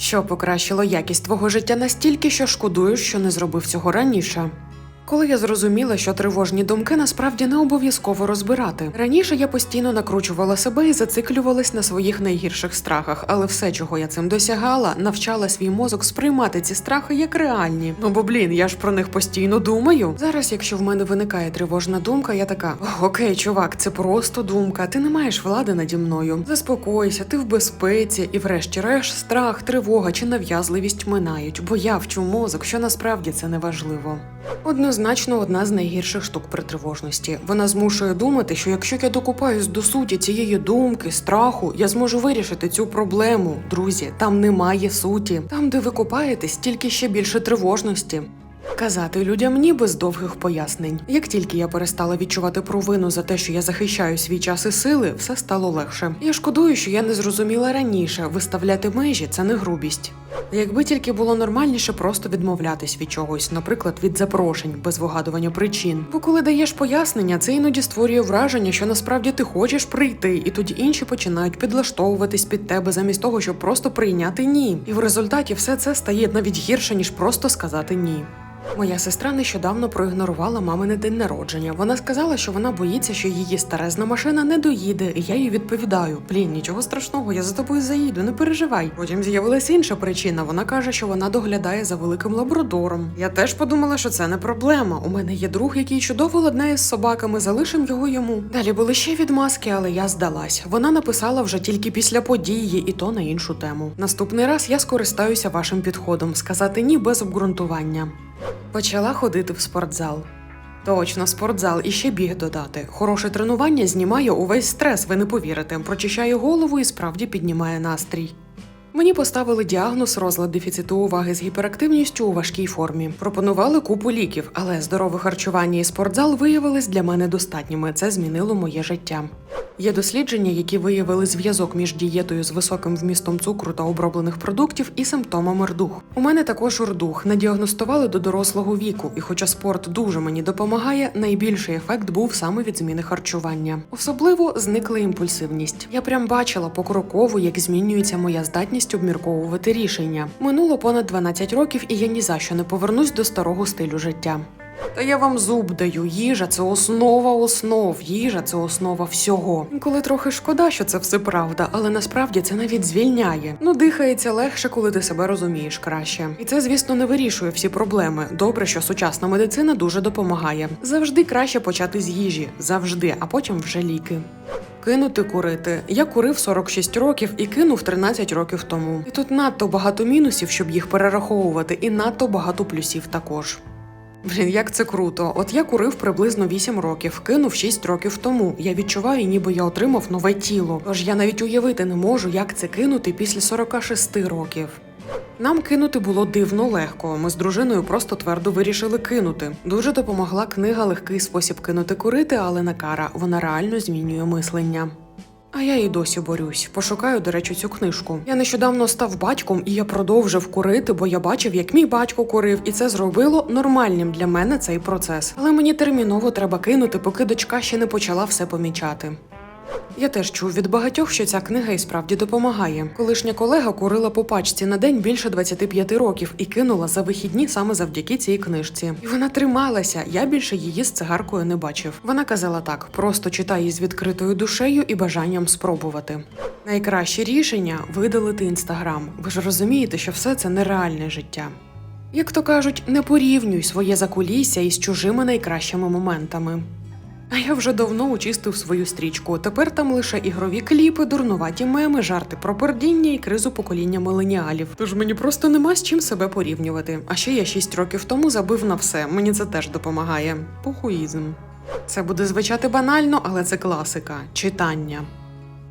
що покращило якість твого життя настільки, що шкодуєш, що не зробив цього раніше. Коли я зрозуміла, що тривожні думки насправді не обов'язково розбирати. Раніше я постійно накручувала себе і зациклювалась на своїх найгірших страхах, але все, чого я цим досягала, навчала свій мозок сприймати ці страхи як реальні. Ну бо блін, я ж про них постійно думаю. Зараз, якщо в мене виникає тривожна думка, я така: окей, чувак, це просто думка. Ти не маєш влади наді мною. Заспокойся, ти в безпеці, і врешті-решт страх, тривога чи нав'язливість минають, бо я вчу мозок, що насправді це не важливо. Однозначно, одна з найгірших штук при тривожності. Вона змушує думати, що якщо я докупаюсь до суті цієї думки, страху, я зможу вирішити цю проблему. Друзі, там немає суті. Там, де ви купаєтесь, тільки ще більше тривожності. Казати людям ні без довгих пояснень. Як тільки я перестала відчувати провину за те, що я захищаю свій час і сили, все стало легше. Я шкодую, що я не зрозуміла раніше. Виставляти межі це не грубість. Якби тільки було нормальніше просто відмовлятись від чогось, наприклад, від запрошень без вигадування причин. Бо коли даєш пояснення, це іноді створює враження, що насправді ти хочеш прийти, і тоді інші починають підлаштовуватись під тебе замість того, щоб просто прийняти ні. І в результаті все це стає навіть гірше, ніж просто сказати ні. Моя сестра нещодавно проігнорувала мамине день народження. Вона сказала, що вона боїться, що її старезна машина не доїде, і я їй відповідаю: Блін, нічого страшного, я за тобою заїду, не переживай. Потім з'явилася інша причина. Вона каже, що вона доглядає за великим лабрадором. Я теж подумала, що це не проблема. У мене є друг, який чудово ладнає з собаками, залишим його йому. Далі були ще відмазки, але я здалась. Вона написала вже тільки після події, і то на іншу тему. Наступний раз я скористаюся вашим підходом сказати ні без обґрунтування. Почала ходити в спортзал. Точно, спортзал і ще біг додати. Хороше тренування знімає увесь стрес, ви не повірите. Прочищає голову і справді піднімає настрій. Мені поставили діагноз розлад дефіциту уваги з гіперактивністю у важкій формі. Пропонували купу ліків, але здорове харчування і спортзал виявились для мене достатніми. Це змінило моє життя. Є дослідження, які виявили зв'язок між дієтою з високим вмістом цукру та оброблених продуктів і симптомами рдух. У мене також урдух надіагностували до дорослого віку, і хоча спорт дуже мені допомагає, найбільший ефект був саме від зміни харчування. Особливо зникла імпульсивність. Я прям бачила покроково, як змінюється моя здатність обмірковувати рішення. Минуло понад 12 років, і я ні за що не повернусь до старого стилю життя. Та я вам зуб даю. Їжа це основа основ. Їжа це основа всього. Коли трохи шкода, що це все правда, але насправді це навіть звільняє. Ну дихається легше, коли ти себе розумієш краще. І це, звісно, не вирішує всі проблеми. Добре, що сучасна медицина дуже допомагає. Завжди краще почати з їжі, завжди, а потім вже ліки. Кинути курити. Я курив 46 років і кинув 13 років тому. І тут надто багато мінусів, щоб їх перераховувати, і надто багато плюсів також. Блін, як це круто. От я курив приблизно 8 років, кинув 6 років тому. Я відчуваю, ніби я отримав нове тіло. Тож я навіть уявити не можу, як це кинути після 46 років. Нам кинути було дивно легко. Ми з дружиною просто твердо вирішили кинути. Дуже допомогла книга Легкий спосіб кинути курити, але не кара. Вона реально змінює мислення. А я і досі борюсь. Пошукаю, до речі, цю книжку. Я нещодавно став батьком, і я продовжив курити, бо я бачив, як мій батько курив, і це зробило нормальним для мене цей процес. Але мені терміново треба кинути, поки дочка ще не почала все помічати. Я теж чув від багатьох, що ця книга і справді допомагає. Колишня колега курила по пачці на день більше 25 років і кинула за вихідні саме завдяки цій книжці. І вона трималася. Я більше її з цигаркою не бачив. Вона казала так: просто читай її з відкритою душею і бажанням спробувати. Найкраще рішення видалити інстаграм. Ви ж розумієте, що все це нереальне життя. Як то кажуть, не порівнюй своє закулісся із чужими найкращими моментами. А я вже давно очистив свою стрічку. Тепер там лише ігрові кліпи, дурнуваті меми, жарти про пердіння і кризу покоління миленіалів. Тож мені просто нема з чим себе порівнювати. А ще я 6 років тому забив на все. Мені це теж допомагає. Похуїзм. Це буде звучати банально, але це класика читання.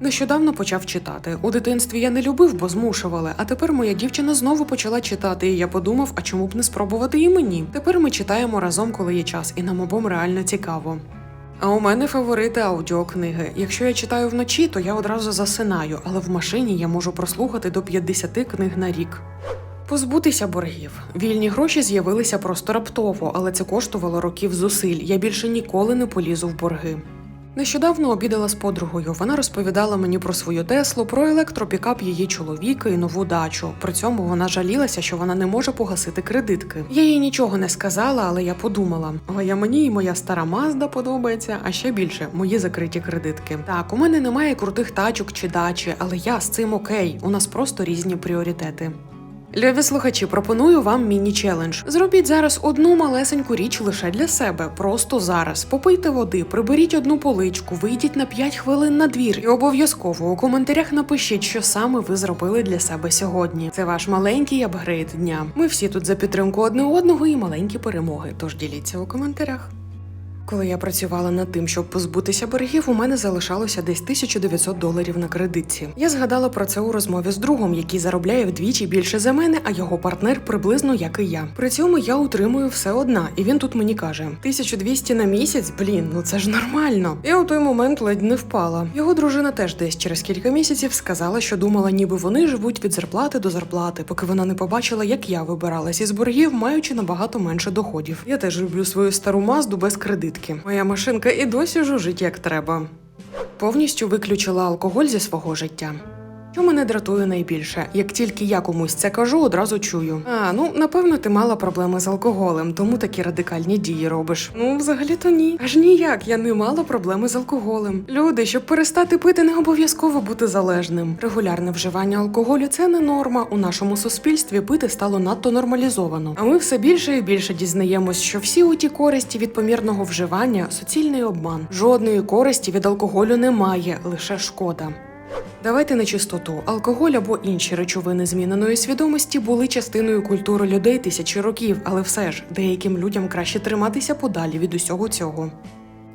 Нещодавно почав читати. У дитинстві я не любив, бо змушували. А тепер моя дівчина знову почала читати, і я подумав, а чому б не спробувати і мені. Тепер ми читаємо разом, коли є час, і нам обом реально цікаво. А у мене фаворити аудіокниги. Якщо я читаю вночі, то я одразу засинаю, але в машині я можу прослухати до 50 книг на рік. Позбутися боргів. Вільні гроші з'явилися просто раптово, але це коштувало років зусиль. Я більше ніколи не полізу в борги. Нещодавно обідала з подругою. Вона розповідала мені про свою Теслу, про електропікап її чоловіка і нову дачу. При цьому вона жалілася, що вона не може погасити кредитки. Я їй нічого не сказала, але я подумала: а мені і моя стара Мазда подобається, а ще більше мої закриті кредитки. Так, у мене немає крутих тачок чи дачі, але я з цим окей. У нас просто різні пріоритети. Любі слухачі, пропоную вам міні-челендж. Зробіть зараз одну малесеньку річ лише для себе, просто зараз. Попийте води, приберіть одну поличку, вийдіть на 5 хвилин на двір і обов'язково у коментарях напишіть, що саме ви зробили для себе сьогодні. Це ваш маленький апгрейд дня. Ми всі тут за підтримку одне одного і маленькі перемоги. Тож діліться у коментарях. Коли я працювала над тим, щоб позбутися боргів, у мене залишалося десь 1900 доларів на кредитці. Я згадала про це у розмові з другом, який заробляє вдвічі більше за мене, а його партнер приблизно як і я. При цьому я утримую все одна, і він тут мені каже: 1200 на місяць, блін, ну це ж нормально. Я у той момент ледь не впала. Його дружина теж десь через кілька місяців сказала, що думала, ніби вони живуть від зарплати до зарплати, поки вона не побачила, як я вибиралась із боргів, маючи набагато менше доходів. Я теж люблю свою стару мазду без кредитки. Моя машинка і досі жужить як треба. Повністю виключила алкоголь зі свого життя. Що мене дратує найбільше, як тільки я комусь це кажу, одразу чую. А ну напевно, ти мала проблеми з алкоголем, тому такі радикальні дії робиш. Ну, взагалі-то ні. Аж ніяк я не мала проблеми з алкоголем. Люди, щоб перестати пити, не обов'язково бути залежним. Регулярне вживання алкоголю це не норма. У нашому суспільстві пити стало надто нормалізовано. А ми все більше і більше дізнаємось, що всі оті користі від помірного вживання суцільний обман. Жодної користі від алкоголю немає, лише шкода. Давайте на чистоту. Алкоголь або інші речовини зміненої свідомості були частиною культури людей тисячі років, але все ж деяким людям краще триматися подалі від усього цього.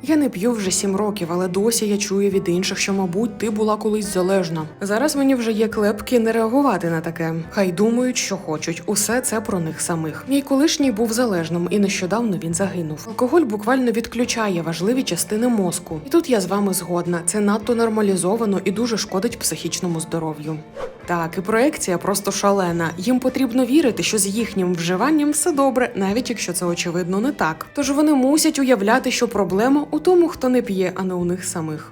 Я не п'ю вже сім років, але досі я чую від інших, що, мабуть, ти була колись залежна. Зараз мені вже є клепки не реагувати на таке. Хай думають, що хочуть. Усе це про них самих. Мій колишній був залежним, і нещодавно він загинув. Алкоголь буквально відключає важливі частини мозку. І тут я з вами згодна. Це надто нормалізовано і дуже шкодить психічному здоров'ю. Так, і проекція просто шалена. Їм потрібно вірити, що з їхнім вживанням все добре, навіть якщо це очевидно не так. Тож вони мусять уявляти, що проблема у тому, хто не п'є, а не у них самих.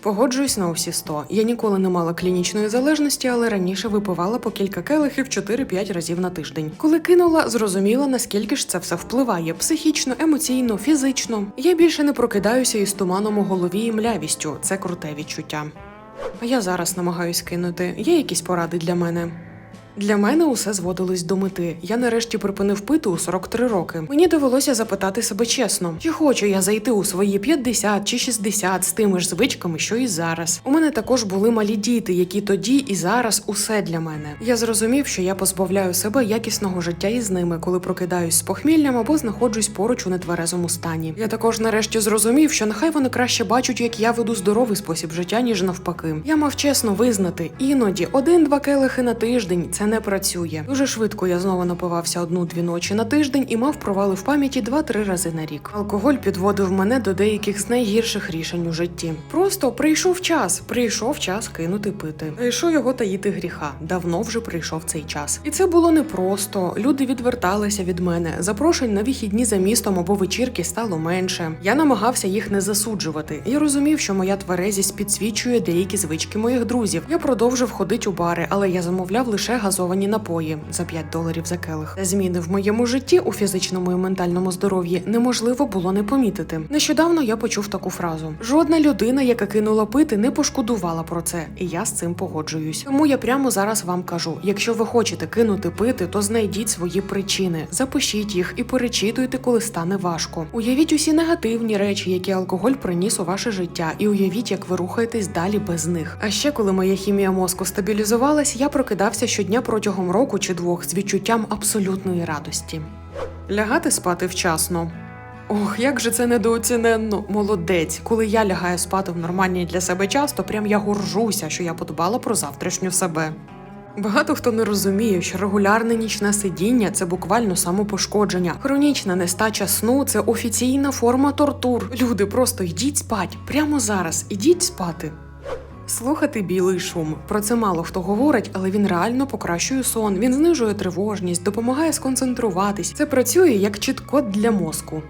Погоджуюсь на усі 100. Я ніколи не мала клінічної залежності, але раніше випивала по кілька келихів 4-5 разів на тиждень. Коли кинула, зрозуміла, наскільки ж це все впливає психічно, емоційно, фізично. Я більше не прокидаюся із туманом у голові і млявістю. Це круте відчуття. А я зараз намагаюсь кинути. Є якісь поради для мене? Для мене усе зводилось до мети. Я нарешті припинив пити у 43 роки. Мені довелося запитати себе чесно, чи хочу я зайти у свої 50 чи 60 з тими ж звичками, що і зараз. У мене також були малі діти, які тоді і зараз усе для мене. Я зрозумів, що я позбавляю себе якісного життя із ними, коли прокидаюсь з похміллям або знаходжусь поруч у нетверезому стані. Я також нарешті зрозумів, що нехай вони краще бачать, як я веду здоровий спосіб життя, ніж навпаки. Я мав чесно визнати, іноді один-два келихи на тиждень це не працює. Дуже швидко я знову напивався одну-дві ночі на тиждень і мав провали в пам'яті два-три рази на рік. Алкоголь підводив мене до деяких з найгірших рішень у житті. Просто прийшов час, прийшов час кинути пити. Що його таїти гріха? Давно вже прийшов цей час. І це було непросто. Люди відверталися від мене. Запрошень на вихідні за містом або вечірки стало менше. Я намагався їх не засуджувати. Я розумів, що моя тверезість підсвічує деякі звички моїх друзів. Я продовжив ходити у бари, але я замовляв лише газовані напої за 5 доларів за келих. Зміни в моєму житті у фізичному і ментальному здоров'ї неможливо було не помітити. Нещодавно я почув таку фразу: жодна людина, яка кинула пити, не пошкодувала про це, і я з цим погоджуюсь. Тому я прямо зараз вам кажу: якщо ви хочете кинути пити, то знайдіть свої причини, запишіть їх і перечитуйте, коли стане важко. Уявіть усі негативні речі, які алкоголь приніс у ваше життя, і уявіть, як ви рухаєтесь далі без них. А ще коли моя хімія мозку стабілізувалась, я прокидався щодня протягом року чи двох з відчуттям абсолютної радості. Лягати спати вчасно. Ох, як же це недооціненно, молодець. Коли я лягаю спати в нормальний для себе час, то прям я горжуся, що я подбала про завтрашню себе. Багато хто не розуміє, що регулярне нічне сидіння це буквально самопошкодження. Хронічна нестача сну це офіційна форма тортур. Люди просто йдіть спать прямо зараз, ідіть спати. Слухати білий шум. Про це мало хто говорить, але він реально покращує сон. Він знижує тривожність, допомагає сконцентруватись. Це працює як чіт-код для мозку.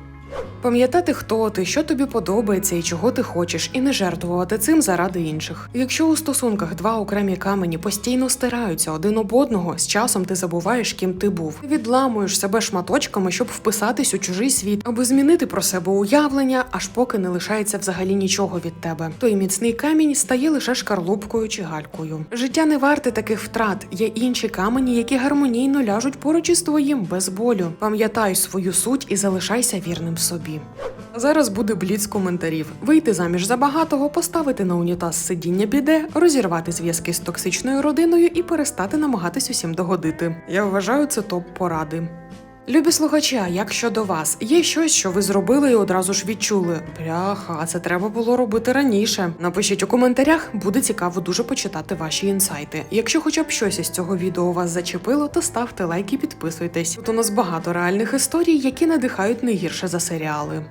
Пам'ятати, хто ти, що тобі подобається і чого ти хочеш, і не жертвувати цим заради інших. Якщо у стосунках два окремі камені постійно стираються один об одного, з часом ти забуваєш, ким ти був. Ти відламуєш себе шматочками, щоб вписатись у чужий світ, аби змінити про себе уявлення, аж поки не лишається взагалі нічого від тебе. Той міцний камінь стає лише шкарлупкою чи галькою. Життя не варте таких втрат. Є інші камені, які гармонійно ляжуть поруч із твоїм без болю. Пам'ятай свою суть і залишайся вірним собі. Зараз буде бліц коментарів: вийти заміж за багатого, поставити на унітаз сидіння біде, розірвати зв'язки з токсичною родиною і перестати намагатись усім догодити. Я вважаю це топ поради. Любі слухачі, як щодо вас, є щось, що ви зробили і одразу ж відчули. Бляха, це треба було робити раніше. Напишіть у коментарях, буде цікаво дуже почитати ваші інсайти. Якщо хоча б щось із цього відео вас зачепило, то ставте лайк і підписуйтесь. Тут у нас багато реальних історій, які надихають не гірше за серіали.